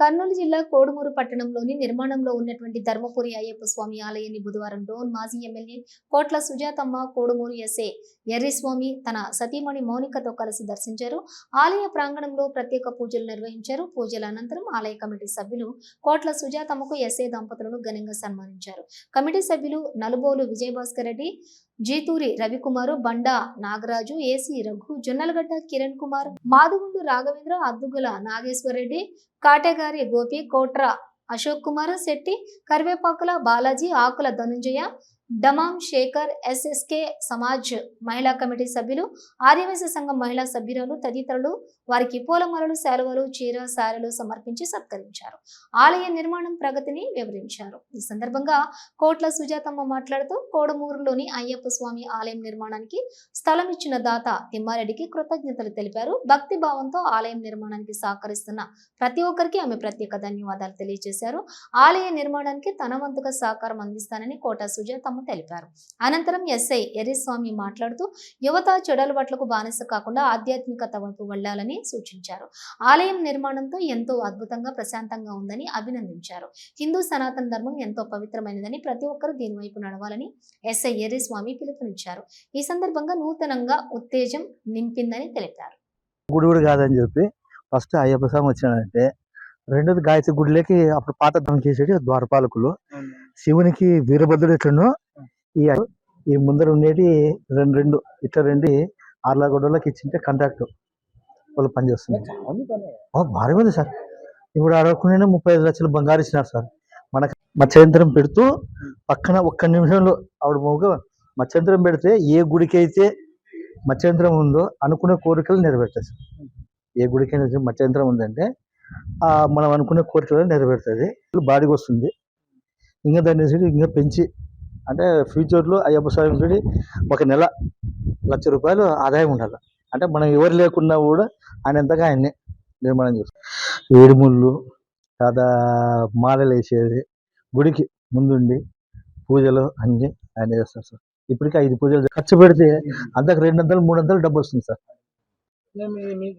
కర్నూలు జిల్లా కోడుమూరు పట్టణంలోని నిర్మాణంలో ఉన్నటువంటి ధర్మపురి అయ్యప్ప స్వామి ఆలయాన్ని బుధవారం డోన్ మాజీ ఎమ్మెల్యే కోట్ల సుజాతమ్మ కోడుమూరు ఎస్ఏ ఎర్రిస్వామి తన సతీమణి మౌనికతో కలిసి దర్శించారు. ఆలయ ప్రాంగణంలో ప్రత్యేక పూజలు నిర్వహించారు. పూజల అనంతరం ఆలయ కమిటీ సభ్యులు కోట్ల సుజాతమ్మకు ఎస్ఏ దంపతులను ఘనంగా సన్మానించారు. కమిటీ సభ్యులు నలుబోలు విజయభాస్కర్ రెడ్డి జీతూరి రవికుమారు బండా నాగరాజు ఏసీ రఘు జొన్నలగడ్డ కిరణ్ కుమార్ మాధవుండు రాఘవేంద్ర అద్దుగుల నాగేశ్వరరెడ్డి కాటేగారి గోపి కోట్ర అశోక్ కుమార్ శెట్టి కరివేపాకుల బాలాజీ ఆకుల ధనుంజయ డమాం శేఖర్ ఎస్ఎస్కే సమాజ్ మహిళా కమిటీ సభ్యులు ఆదివాసీ సంఘం మహిళా సభ్యురాలు తదితరులు వారికి పూలమాలలు శాలువలు చీర శారలు సమర్పించి సత్కరించారు. ఆలయ నిర్మాణం ప్రగతిని వివరించారు. ఈ సందర్భంగా కోట్ల సుజాతమ్మ మాట్లాడుతూ కోడమూరులోని అయ్యప్ప స్వామి ఆలయం నిర్మాణానికి స్థలం ఇచ్చిన దాత తిమ్మారెడ్డికి కృతజ్ఞతలు తెలిపారు. భక్తి భావంతో ఆలయం నిర్మాణానికి సహకరిస్తున్న ప్రతి ఒక్కరికి ఆమె ప్రత్యేక ధన్యవాదాలు తెలియజేశారు. ఆలయ నిర్మాణానికి తన వంతుగా సహకారం అందిస్తానని కోట సుజాతమ్మ తెలిపారు. అనంతరం ఎస్ఐ ఎర్రిస్వామి మాట్లాడుతూ యువత చెడలవాట్లకు బానిస కాకుండా ఆధ్యాత్మికత వైపు వెళ్ళాలని సూచించారు. ఆలయం నిర్మాణంతో ఎంతో అద్భుతంగా ప్రశాంతంగా ఉందని అభినందించారు. హిందూ సనాతన ధర్మం ఎంతో పవిత్రమైనదని ప్రతి ఒక్కరూ దీని వైపు నడవాలని ఎస్ఐ ఎర్రిస్వామి పిలుపునిచ్చారు. ఈ సందర్భంగా నూతనంగా ఉత్తేజం నింపిందని తెలిపారు. గుడి కూడా కాదని చెప్పి ఫస్ట్ అయ్యప్ప స్వామి వచ్చినాడంటే రెండోది గాయత్రి గుడిలోకి అప్పుడు పాత దం చేసేది ద్వారపాలకులు. శివునికి వీరభద్రుడు ఎట్లనో ఈ ఈ ముందర ఉండేటి రెండు రెండు ఇట్లా రెండు ఆర్లాగొడలోకి ఇచ్చింటే కాంట్రాక్ట్ వాళ్ళు పనిచేస్తున్నారు భారీ ఉంది సార్. ఇప్పుడు అడగకుండా ముప్పై ఐదు లక్షలు బంగారు ఇచ్చినారు సార్. మనకు మత్స్యంతరం పెడుతూ పక్కన ఒక్క నిమిషంలో ఆవిడ మొగ మత్స్యంతరం పెడితే ఏ గుడికి అయితే మత్స్యంతరం ఉందో అనుకునే కోరికలు నెరవేరుతాయి సార్. ఏ గుడికైనా మత్స్యంతరం ఉందంటే ఆ మనం అనుకునే కోరికలు నెరవేరుతుంది బాడీకి వస్తుంది ఇంకా దాన్ని ఇంకా పెంచి అంటే ఫ్యూచర్లో అయ్యప్ప స్వామి సరి ఒక నెల లక్ష రూపాయలు ఆదాయం ఉండాలి. అంటే మనం ఎవరు లేకున్నా కూడా ఆయన ఎంతగా ఆయన్ని నిర్మాణం చేస్తాం వేడిముళ్ళు లేదా మాలలు వేసేది గుడికి ముందుండి పూజలు అన్నీ ఆయన చేస్తారు సార్. ఇప్పటికి ఐదు పూజలు ఖర్చు పెడితే అంతకు రెండు వందలు మూడు వందలు డబ్బు వస్తుంది సార్. మీకు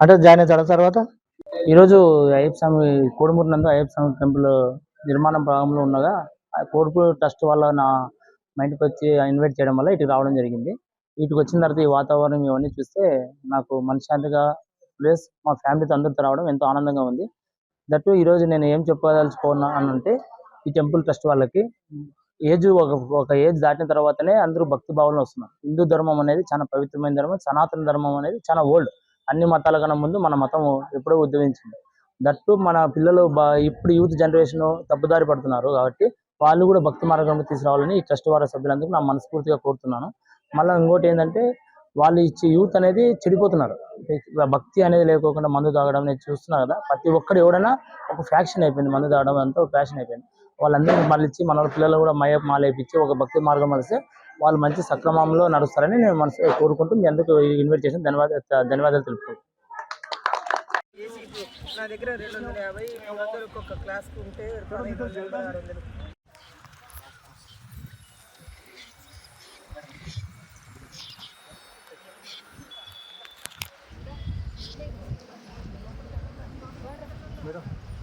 అంటే జాయిన్ అయిన తర్వాత ఈరోజు అయ్యప్ప స్వామి కోడుమూరు నందు అయ్యప్ప స్వామి టెంపుల్ నిర్మాణం భాగంలో ఉండగా ఆ కోడుమూరు ట్రస్ట్ వల్ల నా మా ఇంటికి వచ్చి ఇన్వైట్ చేయడం వల్ల ఇటు రావడం జరిగింది. ఇటుకు వచ్చిన తర్వాత ఈ వాతావరణం ఇవన్నీ చూస్తే నాకు మనశ్శాంతిగా ప్లస్ మా ఫ్యామిలీతో అందరితో రావడం ఎంతో ఆనందంగా ఉంది. దట్టు ఈరోజు నేను ఏం చెప్పదలుచుకున్నా అని అంటే ఈ టెంపుల్ ట్రస్ట్ వాళ్ళకి ఏజ్ ఒక ఒక ఏజ్ దాటిన తర్వాతనే అందరూ భక్తి భావనలో వస్తున్నారు. హిందూ ధర్మం అనేది చాలా పవిత్రమైన ధర్మం సనాతన ధర్మం అనేది చాలా ఓల్డ్. అన్ని మతాల కన్నా ముందు మన మతం ఎప్పుడో ఉద్భవించింది. దట్టు మన పిల్లలు బా ఇప్పుడు యూత్ జనరేషన్ తప్పుదారి పడుతున్నారు కాబట్టి వాళ్ళు కూడా భక్తి మార్గంలో తీసుకురావాలని ఈ ట్రస్ట్ వారి సభ్యులందరూ నా మనస్ఫూర్తిగా కోరుతున్నాను. మళ్ళీ ఇంకోటి ఏంటంటే వాళ్ళు ఇచ్చే యూత్ అనేది చెడిపోతున్నారు. భక్తి అనేది లేకోకుండా మందు తాగడం నేను చూస్తున్నా కదా. ప్రతి ఒక్కరు ఎవడైనా ఒక ఫ్యాక్షన్ అయిపోయింది. మందు తాగడం అంతా ఒక ఫ్యాషన్ అయిపోయింది. వాళ్ళందరినీ మళ్ళీ ఇచ్చి మన పిల్లలు కూడా మయ మాలేపించి ఒక భక్తి మార్గం వస్తే వాళ్ళు మంచి సక్రమంలో నడుస్తారని నేను మనసు కోరుకుంటూ మీ అందరికీ ఇన్వైట్ చేసిన ధన్యవాదాలు ధన్యవాదాలు తెలుపుకుంటున్నాను. నా దగ్గర రెండు వందల యాభై అందరూ ఒక్కొక్క క్లాస్కి ఉంటే పదిహేను వందలు ఆరు వందలు. వాళ్ళిద్దరు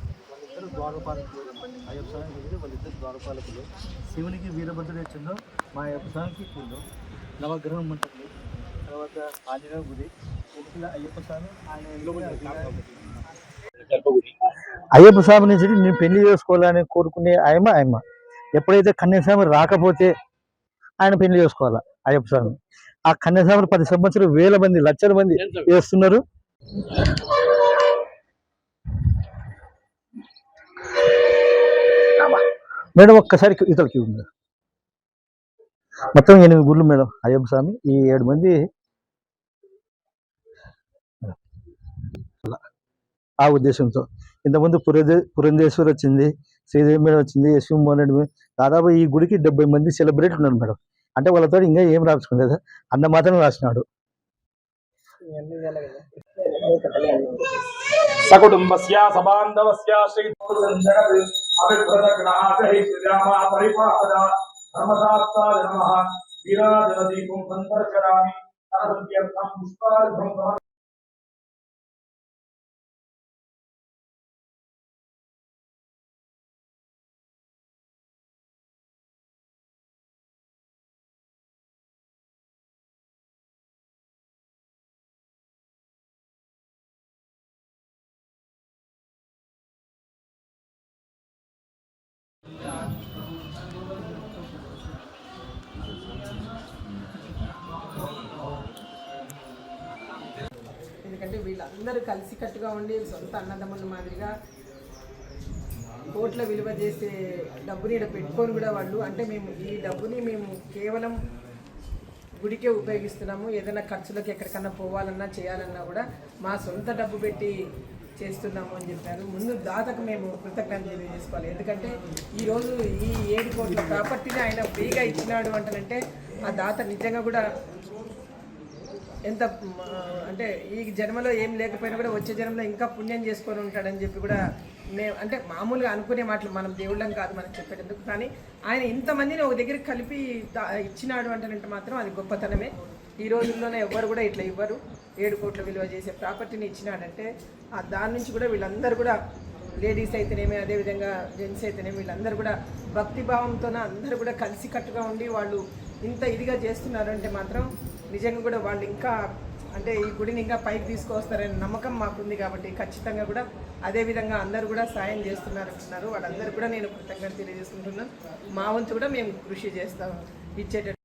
ద్వారపాలకులు అయ్యప్ప స్వామికి ఎదురు వాళ్ళిద్దరు ద్వారపాలకులు. శివునికి వీరభద్రుడు ఇచ్చిందో మా అయ్యప్ప స్వామికి ఇచ్చిందో నవగ్రహం ఉంటుంది. తర్వాత ఆంజనేయ గుడి అయ్యప్ప స్వామి ఆయన అయ్యప్ప స్వామి నుంచి నేను పెళ్ళి చేసుకోవాలని కోరుకునే ఆయమ ఆయమ ఎప్పుడైతే కన్యాస్వామి రాకపోతే ఆయన పెళ్ళి చేసుకోవాలా? అయ్యప్ప స్వామి. ఆ కన్యాస్వామి పది సంవత్సరాలు వేల మంది లక్షల మంది చేస్తున్నారు మేడం ఒక్కసారి ఇతలకి ఉంది మొత్తం ఎనిమిది గుళ్ళు మేడం అయ్యప్ప స్వామి ఈ ఏడు మంది. ఆ ఉద్దేశంతో. ఇంతకుముందు పురంధే పురంధేశ్వర్ వచ్చింది శ్రీదేవి మేడం వచ్చింది యశ్వి మోహన్ రెడ్డి మేడం. దాదాపు ఈ గుడికి డెబ్బై మంది సెలబ్రేట్ ఉన్నారు మేడం. అంటే వాళ్ళతో ఇంకా ఏం రాసుకోలేదు అన్న మాత్రం రాసినాడు. సకుటుంబస్య సబాంధవస్య శ్రీ అభిప్రదగ్నాశైశ్యామా పరిపాద ధర్మశాస్త్రాయ నమః వీరాజనదీపం సందర్శయామి పుష్పార్ఘం వీళ్ళందరూ కలిసికట్టుగా ఉండి సొంత అన్నదమ్ముల మాదిరిగా కోట్ల విలువ చేసే డబ్బుని ఇక్కడ పెట్టుకొని కూడా వాళ్ళు అంటే మేము ఈ డబ్బుని మేము కేవలం గుడికే ఉపయోగిస్తున్నాము. ఏదైనా ఖర్చులకు ఎక్కడికన్నా పోవాలన్నా చేయాలన్నా కూడా మా సొంత డబ్బు పెట్టి చేస్తున్నాము అని చెప్పారు. ముందు దాతకు మేము కృతజ్ఞత తెలియజేసుకోవాలి. ఎందుకంటే ఈరోజు ఈ ఏడు కోట్ల ప్రాపర్టీని ఆయన ఫ్రీగా ఇచ్చినాడు అంటానంటే ఆ దాత నిజంగా కూడా ఎంత అంటే ఈ జన్మలో ఏం లేకపోయినా కూడా వచ్చే జన్మలో ఇంకా పుణ్యం చేసుకొని ఉంటాడని చెప్పి కూడా మేము అంటే మామూలుగా అనుకునే మాటలు మనం దేవుళ్ళం కాదు మనం చెప్పేటందుకు. కానీ ఆయన ఇంతమందిని ఒక దగ్గర కలిపి ఇచ్చినాడు అంటానంటే మాత్రం అది గొప్పతనమే. ఈ రోజుల్లోనే ఎవ్వరు కూడా ఇట్లా ఇవ్వరు. ఏడు కోట్ల విలువ చేసే ప్రాపర్టీని ఇచ్చినాడంటే ఆ దాని నుంచి కూడా వీళ్ళందరూ కూడా లేడీస్ అయితేనేమి అదేవిధంగా జెంట్స్ అయితేనేమి వీళ్ళందరూ కూడా భక్తిభావంతో అందరూ కూడా కలిసికట్టుగా ఉండి వాళ్ళు ఇంత ఇదిగా చేస్తున్నారు అంటే మాత్రం నిజంగా కూడా వాళ్ళు ఇంకా అంటే ఈ గుడిని ఇంకా పైకి తీసుకొస్తారనే నమ్మకం మాకుంది కాబట్టి ఖచ్చితంగా కూడా అదే విధంగా అందరూ కూడా సాయం చేస్తున్నారు అంటున్నారు వాళ్ళందరూ కూడా నేను కృతజ్ఞత తెలియజేసుకుంటున్నాను. మా వంతు కూడా మేము కృషి చేస్తాం. ఇచ్చేటట్టు